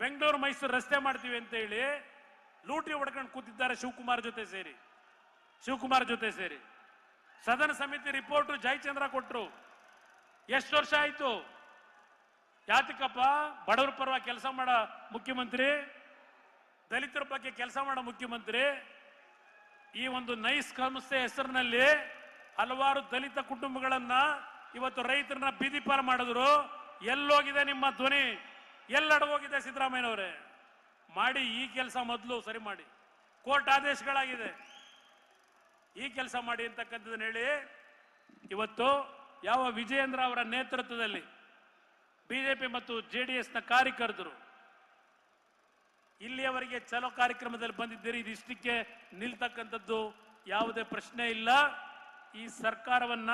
ಬೆಂಗಳೂರು, ಮೈಸೂರು ರಸ್ತೆ ಮಾಡ್ತೀವಿ ಅಂತ ಹೇಳಿ ಲೂಟಿ ಹೊಡ್ಕೊಂಡು ಕೂತಿದ್ದಾರೆ ಶಿವಕುಮಾರ್ ಜೊತೆ ಸೇರಿ. ಶಿವಕುಮಾರ್ ಜೊತೆ ಸೇರಿ. ಸದನ ಸಮಿತಿ ರಿಪೋರ್ಟ್ ಜಯಚಂದ್ರ ಕೊಟ್ಟರು ಎಷ್ಟು ವರ್ಷ ಆಯ್ತು? ಯಾತಕಪ್ಪ ಬಡವರ ಪರವಾಗಿ ಕೆಲಸ ಮಾಡೋ ಮುಖ್ಯಮಂತ್ರಿ, ದಲಿತರ ಬಗ್ಗೆ ಕೆಲಸ ಮಾಡೋ ಮುಖ್ಯಮಂತ್ರಿ. ಈ ಒಂದು ನೈಸ್ ಸಂಸ್ಥೆ ಹೆಸರಿನಲ್ಲಿ ಹಲವಾರು ದಲಿತ ಕುಟುಂಬಗಳನ್ನ ಇವತ್ತು ರೈತರನ್ನ ಬೀದಿ ಪಾರ ಮಾಡಿದ್ರು. ಎಲ್ಲೋಗಿದೆ ನಿಮ್ಮ ಧ್ವನಿ. ಎಲ್ಲಡಗೋಗಿದೆ ಸಿದ್ದರಾಮಯ್ಯನವರೇ. ಮಾಡಿ ಈ ಕೆಲಸ ಮೊದಲು ಸರಿ ಮಾಡಿ. ಕೋರ್ಟ್ ಆದೇಶಗಳಾಗಿದೆ. ಈ ಕೆಲಸ ಮಾಡಿ ಅಂತಕ್ಕಂಥದ್ದನ್ನು ಹೇಳಿ, ಇವತ್ತು ಯಾವ ವಿಜಯೇಂದ್ರ ಅವರ ನೇತೃತ್ವದಲ್ಲಿ ಬಿಜೆಪಿ ಮತ್ತು ಜೆ ಡಿ ಎಸ್ನ ಕಾರ್ಯಕರ್ತರು ಇಲ್ಲಿಯವರೆಗೆ ಚಲೋ ಕಾರ್ಯಕ್ರಮದಲ್ಲಿ ಬಂದಿದ್ದೀರಿ ಇದಿಷ್ಟಕ್ಕೆ ನಿಲ್ತಕ್ಕಂಥದ್ದು ಯಾವುದೇ ಪ್ರಶ್ನೆ ಇಲ್ಲ. ಈ ಸರ್ಕಾರವನ್ನ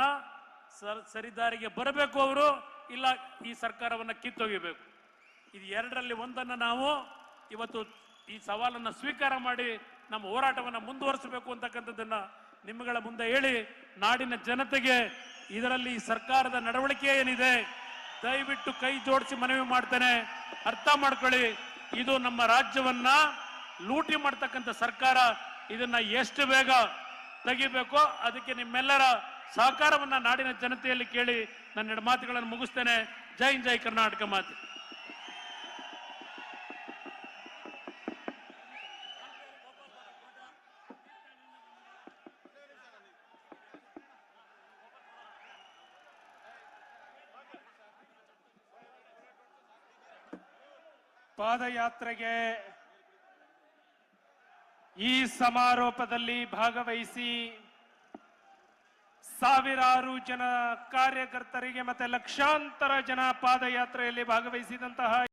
ಸರ್, ಸರಿದಾರಿಗೆ ಬರಬೇಕು ಅವರು, ಇಲ್ಲ ಈ ಸರ್ಕಾರವನ್ನ ಕಿತ್ತೊಗಿಬೇಕು ಇದು ಎರಡರಲ್ಲಿ ಒಂದನ್ನ ನಾವು ಇವತ್ತು ಈ ಸವಾಲನ್ನ ಸ್ವೀಕಾರ ಮಾಡಿ ನಮ್ಮ ಹೋರಾಟವನ್ನ ಮುಂದುವರಿಸಬೇಕು ಅಂತಕ್ಕಂಥದ್ದನ್ನ ನಿಮ್ಮಗಳ ಮುಂದೆ ಹೇಳಿ ನಾಡಿನ ಜನತೆಗೆ ಇದರಲ್ಲಿ ಸರ್ಕಾರದ ನಡವಳಿಕೆ ಏನಿದೆ ದಯವಿಟ್ಟು ಕೈ ಜೋಡಿಸಿ ಮನವಿ ಮಾಡ್ತೇನೆ. ಅರ್ಥ ಮಾಡ್ಕೊಳ್ಳಿ, ಇದು ನಮ್ಮ ರಾಜ್ಯವನ್ನ ಲೂಟಿ ಮಾಡ್ತಕ್ಕಂಥ ಸರ್ಕಾರ. ಇದನ್ನ ಎಷ್ಟು ಬೇಗ ತೆಗಿಬೇಕೋ ಅದಕ್ಕೆ ನಿಮ್ಮೆಲ್ಲರ ಸಹಕಾರವನ್ನ ನಾಡಿನ ಜನತೆಯಲ್ಲಿ ಕೇಳಿ ನನ್ನ ಮಾತುಗಳನ್ನು ಮುಗಿಸ್ತೇನೆ. ಜೈ ಜೈ ಕರ್ನಾಟಕ ಮಾತು. ಪಾದಯಾತ್ರೆಗೆ ಈ ಸಮಾರೋಪದಲ್ಲಿ ಭಾಗವಹಿಸಿ ಸಾವಿರಾರು ಜನ ಕಾರ್ಯಕರ್ತರಿಗೆ ಮತ್ತೆ ಲಕ್ಷಾಂತರ ಜನ ಪಾದಯಾತ್ರೆಯಲ್ಲಿ ಭಾಗವಹಿಸಿದಂತಹ